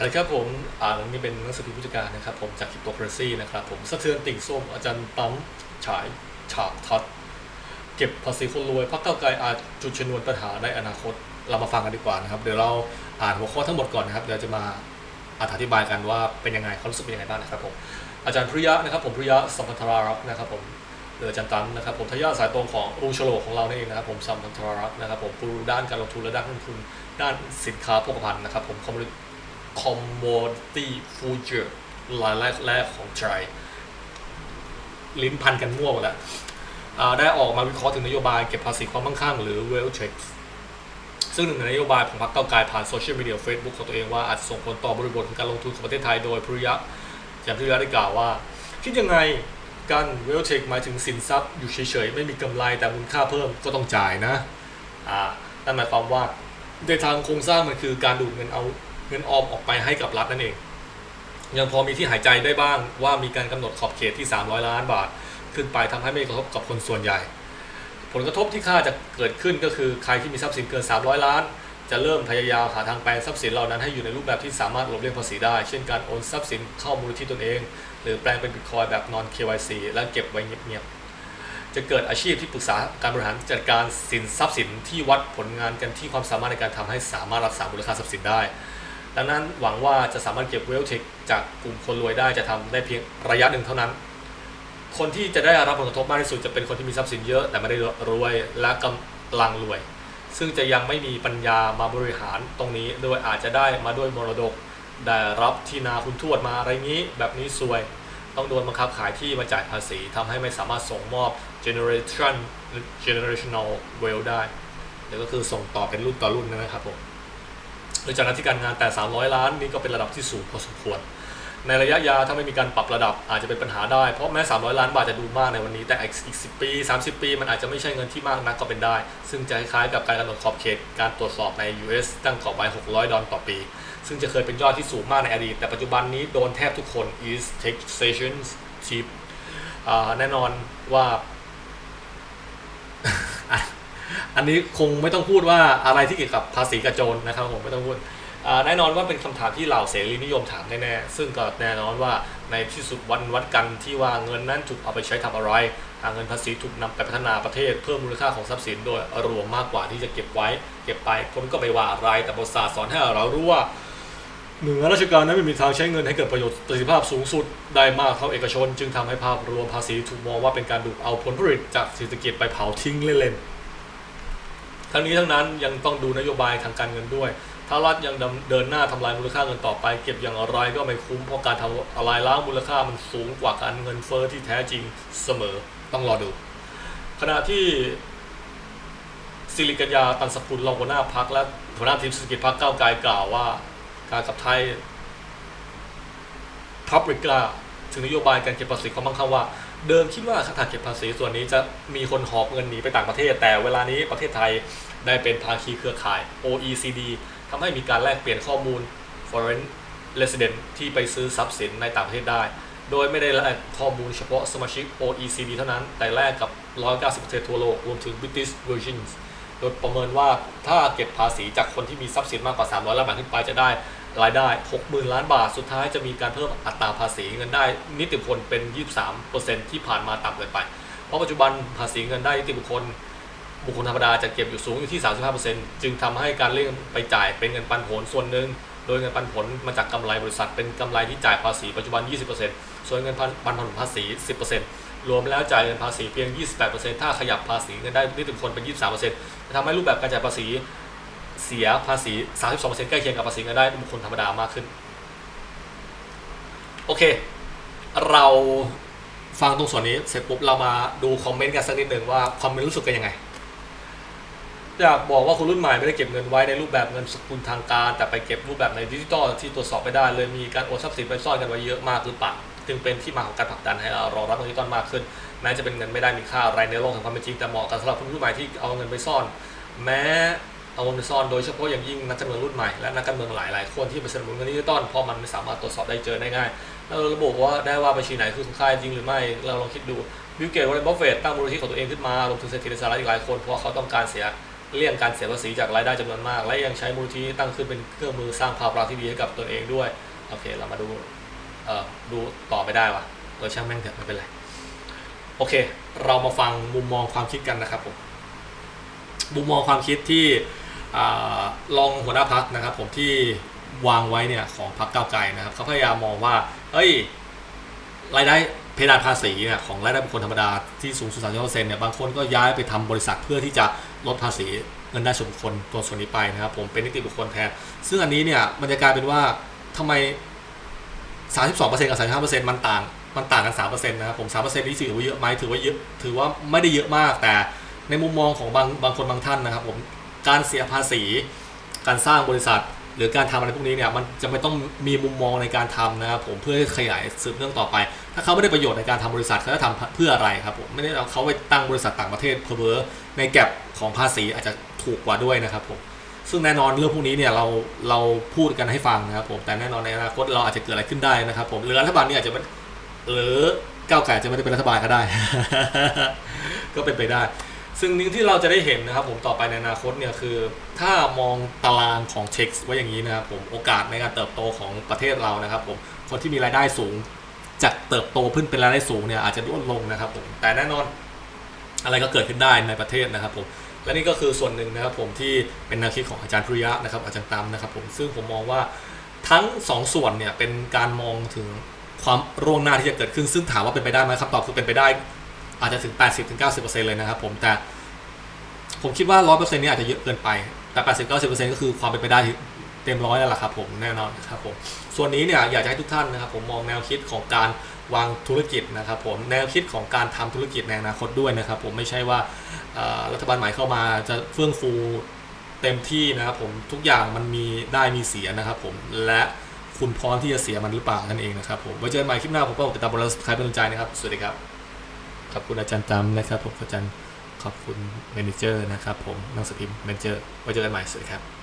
อะไรครับผมอ่านนี้เป็นหนังสือพิมพ์ผู้จัดการนะครับ ผมจากคิปโตเคอเรซีนะครับผมสะเทือนติ่งส้มอาจารย์ปั๊มฉายฉากทัด เก็บภาษีคนรวยพรรคก้าไกลอาจจุดชนวนปัญหาในอนาคตเรามาฟังกันดีกว่านะครับเดี๋ยวเราอ่านหัวข้อทั้งหมดก่อนนะครับเดี๋ยวจะมาอธิบายกันว่าเป็นยังไงเขารู้สึกเป็นยังไงบ้างนะครับผมอาจารย์พริยะนะครับผมพริยะสัมพันธรารักษ์นะครับผมหรืออาจารย์ตันนะครับผมทายาทสายตรงของรูชโลของเรานั่เองนะครับผมสัมพันธรารักษ์นะครับผมกูรูด้านการลงทุนและด้านลงทุนด้านสินค้าโภคภัณฑ์นะครับผมคอมมิ commodity future รายแรกแรกของไทยลิ้นพันกันมั่วหมดแล้วได้ออกมาวิเคราะห์ถึงนโยบายเก็บภาษีความมั่งคั่งหรือ wealth tax ซึ่งหนึ่งในนโยบายของพรรคเก้าไกลผ่านโซเชียลมีเดีย Facebook ของตัวเองว่าอาจส่งผลต่อบริบทของการลงทุนของประเทศไทยโดยพริยะอย่างพริยะได้กล่าวว่า คิดยังไงการ wealth tax หมายถึงสินทรัพย์อยู่เฉยๆ ไม่มีกำไรแต่มูลค่าเพิ่มก็ต้องจ่ายนะอ่านั่นหมายความว่าในทางโครงสร้างมันคือการดูดเงินเอา เงินออมออกไปให้กับรัฐนั่นเอง ยังพอมีที่หายใจได้บ้างว่ามีการกำหนดขอบเขตที่ 300 ล้านบาท ขึ้นไปทำให้ไม่กระทบกับคนส่วนใหญ่ ผลกระทบที่ค่าจะเกิดขึ้นก็คือใครที่มีทรัพย์สินเกิน 300 ล้าน จะเริ่มพยายามหาทางแปลงทรัพย์สินเหล่านั้นให้อยู่ในรูปแบบที่สามารถหลบเลี่ยงภาษีได้ เช่นการโอนทรัพย์สินเข้ามูลนิธิตนเอง หรือแปลงเป็นบิตคอยแบบ non KYC และเก็บไว้เงียบๆจะเกิดอาชีพที่ปรึกษาการบริหารจัดการสินทรัพย์สินที่วัดผลงานกันที่ความสามารถในการทำให้สามารถรักษามูลค่าทรัพย์สินได้ ดังนั้นหวังว่าจะสามารถเก็บเวลเทคจากกลุ่มคนรวยได้จะทำได้เพียงระยะหนึ่งเท่านั้น คนที่จะได้รับผลกระทบมากที่สุดจะเป็นคนที่มีทรัพย์สินเยอะแต่ไม่ได้รวยและกำลังรวย ซึ่งจะยังไม่มีปัญญามาบริหารตรงนี้ โดยอาจจะได้มาด้วยมรดก ได้รับที่นาคุณทวดมาอะไรงี้ แบบนี้ซวย ต้องโดนบังคับขายที่มาจ่ายภาษีทำให้ไม่สามารถส่งมอบ generation generational wealth ได้หรือก็คือส่งต่อเป็นรุ่นต่อรุ่นนะครับผม โดยจากนั้นที่การงานแต่ 300 ล้านนี่ก็เป็นระดับที่สูงพอสมควร ในระยะยาวถ้าไม่มีการปรับระดับอาจจะเป็นปัญหาได้ เพราะแม้ 300 ล้านบาทจะดูมากในวันนี้แต่อีก 10 ปี 30 ปี มันอาจจะไม่ใช่เงินที่มากนักก็เป็นได้ ซึ่งจะคล้ายๆกับการกำหนดขอบเขตการตรวจสอบใน US ตั้งกรอบไว้ 600 ดอลลาร์ต่อปี ซึ่งจะเคยเป็นยอดที่สูงมากในอดีต แต่ปัจจุบันนี้โดนแทบทุกคน is taxation cheap แน่นอนว่า อันนี้คงไม่ต้องพูดว่าอะไรที่เกี่ยวกับภาษีกระโจนนะครับผมไม่ต้องพูดแน่นอนว่าเป็นคำถามที่เหล่าเสรีนิยมถามแน่ๆซึ่งก็แน่นอนว่าในที่สุดวันวัดกันที่ว่าเงินนั้นถูกเอาไปใช้ทำอะไรหาเงินภาษีถูกนำไปพัฒนาประเทศเพิ่มมูลค่าของทรัพย์สินโดยรวมมากกว่าที่จะเก็บไว้ เก็บไปคนก็ไม่ว่าอะไรแต่บทศาสตร์สอนให้เรารู้ว่าเหนือราชการนั้นไม่มีทางใช้เงินให้เกิดประโยชน์ประสิทธิภาพสูงสุดได้มากเท่าเอกชน จึงทำให้ภาพรวมภาษีถูกมองว่าเป็นการดูดเอาผลผลิตจากเศรษฐกิจไปเผาทิ้งเล่นๆ ทั้งนี้ทั้งนั้นยังต้องดูนโยบายทางการเงินด้วย ถ้ารัฐยังเดินหน้าทำลายมูลค่าเงินต่อไป เก็บอย่างไรก็ไม่คุ้มเพราะการทำลายล้างมูลค่ามันสูงกว่าการเงินเฟ้อที่แท้จริงเสมอต้องรอดู ขณะที่สิริกัญญาตันสกุลรองหัวหน้าพักและหัวหน้าทีมเศรษฐกิจพักก้าวไกลกล่าวว่า การกับไทยพับริกาถึงนโยบายการเก็บภาษีความมั่งคั่งว่า เดิมคิดว่าค่าเก็บภาษีส่วนนี้จะมีคนหอบเงินหนีไปต่างประเทศ แต่เวลานี้ประเทศไทยได้เป็นภาคีเครือข่าย OECD ทำให้มีการแลกเปลี่ยนข้อมูล foreign resident ที่ไปซื้อทรัพย์สินในต่างประเทศได้ โดยไม่ได้แลกข้อมูลเฉพาะสมาชิก OECD เท่านั้น แต่แลกกับ 190ประเทศทั่วโลก รวมถึง British Virgin โดยประเมินว่าถ้าเก็บภาษีจากคนที่มีทรัพย์สินมากกว่า 300ล้านบาทขึ้นไปจะได้ รายได้ 60,000 ล้านบาท สุดท้ายจะมีการเพิ่มอัตราภาษีเงินได้นิติบุคคลเป็น 23%ที่ผ่านมาต่ำเกินไป เพราะปัจจุบันภาษีเงินได้นิติบุคคล บุคคลธรรมดาจะเก็บอยู่สูงอยู่ที่ 35%จึงทำให้การเลี่งไปจ่ายเป็นเงินปันผลส่วนหนึ่ง โดยเงินปันผลมาจากกำไรบริษัทเป็นกำไรที่จ่ายภาษีปัจจุบัน 20%ส่วนเงินปันผลภาษี 10%รวมแล้วจ่ายเงินภาษีเพียง 28%ถ้าขยับภาษีเงินได้นิติบุคคลเป็น 23%จะทำให้รูปแบบการจ่ายภาษี เสียภาษี 32%ใกล้เคียงกับภาษีเงินได้บุคคลธรรมดามากขึ้น โอเค เราฟังตรงส่วนนี้เสร็จปุ๊บเรามาดูคอมเมนต์กันสักนิดหนึ่งว่าคอมเมนต์รู้สึกกันยังไงอยากบอกว่าคนรุ่นใหม่ไม่ได้เก็บเงินไว้ในรูปแบบเงินสกุลทางการ แต่ไปเก็บรูปแบบในดิจิตอลที่ตรวจสอบไม่ได้เลยมีการโอนทรัพย์สินไปซ่อนกันไว้เยอะมากหรือเปล่าจึงเป็นที่มาของการผลักดันให้เรารองรับเงินดิจิตอลมากขึ้น แม้จะเป็นเงินไม่ได้มีค่าอะไรในโลกแห่งความเป็นจริงแต่เหมาะกับสำหรับคนรุ่นใหม่ที่เอาเงินไปซ่อน แม้ เอาเงินไปซ่อนโดยเฉพาะอย่างยิ่งนักการเมืองรุ่นใหม่และนักการเมืองหลายๆ คนที่ไปสนับสนุนเงินดิจิตอลเพราะมันไม่สามารถตรวจสอบได้เจอได้ง่ายแล้วระบุว่าได้ว่าบัญชีไหนคือของค่าจริงหรือไม่เราลองคิดดูบิลเกตวอร์เรนบัฟเฟตตั้งมูลนิธิของตัวเองขึ้นมารวมถึงเศรษฐีในสหรัฐอีกหลายคนเพราะเขาต้องการเสียเลี่ยงการเสียภาษีจากรายได้จำนวนมาก และยังใช้มูลที่ตั้งขึ้นเป็นเครื่องมือสร้างภาพลักษณ์ที่ดีให้กับตนเองด้วยโอเคเรามาดูเอ่อดูต่อไปได้วะเออช่างแม่งเถอะไม่เป็นไรโอเค เรามาฟังมุมมองความคิดกันนะครับผมมุมมองความคิดที่ รองหัวหน้าพักนะครับ ผมที่วางไว้เนี่ยของพักเก้าไกลนะครับเขาพยายามมองว่าเอ้ยรายได้เพดานภาษีเนี่ยของรายได้บุคคลธรรมดาที่สูงสุด35%เซนเนี่ยบางคนก็ย้ายไปทำบริษัทเพื่อที่จะลดภาษีเงินได้ส่วนบุคคลตัวส่วนนี้ไปนะครับผมเป็นนิติบุคคลแทนซึ่งอันนี้เนี่ยมันจะกลายเป็นว่าทำไม 32%กับ 35%มันต่างมันต่างกัน 3%นะครับผม 3%นี้ถือว่าเยอะไหมถือว่าเยอะถือว่าไม่ได้เยอะมากแต่ในมุมมองของบางบางคนบางท่านนะครับผม การเสียภาษี การสร้างบริษัท หรือการทำอะไรพวกนี้เนี่ยมันจะไม่ต้องมีมุมมองในการทำนะครับผมเพื่อขยายสืบเรื่องต่อไป ถ้าเขาไม่ได้ประโยชน์ในการทำบริษัทเขาจะทำเพื่ออะไรครับผมไม่ได้เอาเขาไปตั้งบริษัทต่างประเทศเพอเพอในแก็บของภาษีอาจจะถูกกว่าด้วยนะครับผมซึ่งแน่นอนเรื่องพวกนี้เนี่ยเราเราพูดกันให้ฟังนะครับผมแต่แน่นอนในอนาคตเราอาจจะเกิดอะไรขึ้นได้นะครับผมหรือรัฐบาลเนี่ยอาจจะไม่หรือก้าวไก่จะไม่ได้เป็นรัฐบาลก็ได้ ก็เป็นไปได้ ซึ่งหนึ่งที่เราจะได้เห็นนะครับผมต่อไปในอนาคตเนี่ยคือ ถ้ามองตารางของเช็คไว้อย่างนี้นะครับผมโอกาสในการเติบโตของประเทศเรานะครับผมคนที่มีรายได้สูงจะเติบโตขึ้นเป็นรายได้สูงเนี่ยอาจจะลดลงนะครับผมแต่แน่นอนอะไรก็เกิดขึ้นได้ในประเทศนะครับผมและนี่ก็คือส่วนหนึ่งนะครับผมที่เป็นแนวคิดของอาจารย์ธุริยะนะครับอาจารย์ตั้มนะครับผมซึ่งผมมองว่าทั้งสองส่วนเนี่ยเป็นการมองถึงความร่วงหน้าที่จะเกิดขึ้น ซึ่งถามว่าเป็นไปได้ไหมคำตอบคือเป็นไปได้ อาจจะถึง 80-90%เลยนะครับผมแต่ผมคิดว่า 100%นี่อาจจะเยอะเกินไป แต่ 80-90%ก็คือความเป็นไปได้เต็มร้อยแล้วล่ะครับผมแน่นอนนะครับผมส่วนนี้เนี่ยอยากจะให้ทุกท่านนะครับผมมองแนวคิดของการวางธุรกิจนะครับผมแนวคิดของการทำธุรกิจในอนาคตด้วยนะครับผมไม่ใช่ว่ารัฐบาลใหม่เข้ามาจะเฟื่องฟูเต็มที่นะครับผมทุกอย่างมันมีได้มีเสียนะครับผมและคุณพร้อมที่จะเสียมันหรือเปล่านั่นเองนะครับผมไว้เจอกันใหม่คลิปหน้าผมก็ติดตามบริษัทใครเป็นใจนะครับ สวัสดีครับ ขอบคุณอาจารย์จำนะครับผมอาจารย์ขอบคุณเมนเจอร์นะครับผมนักสืบพิมพ์เมนเจอร์ไว้เจอกันใหม่สวัสดีครับ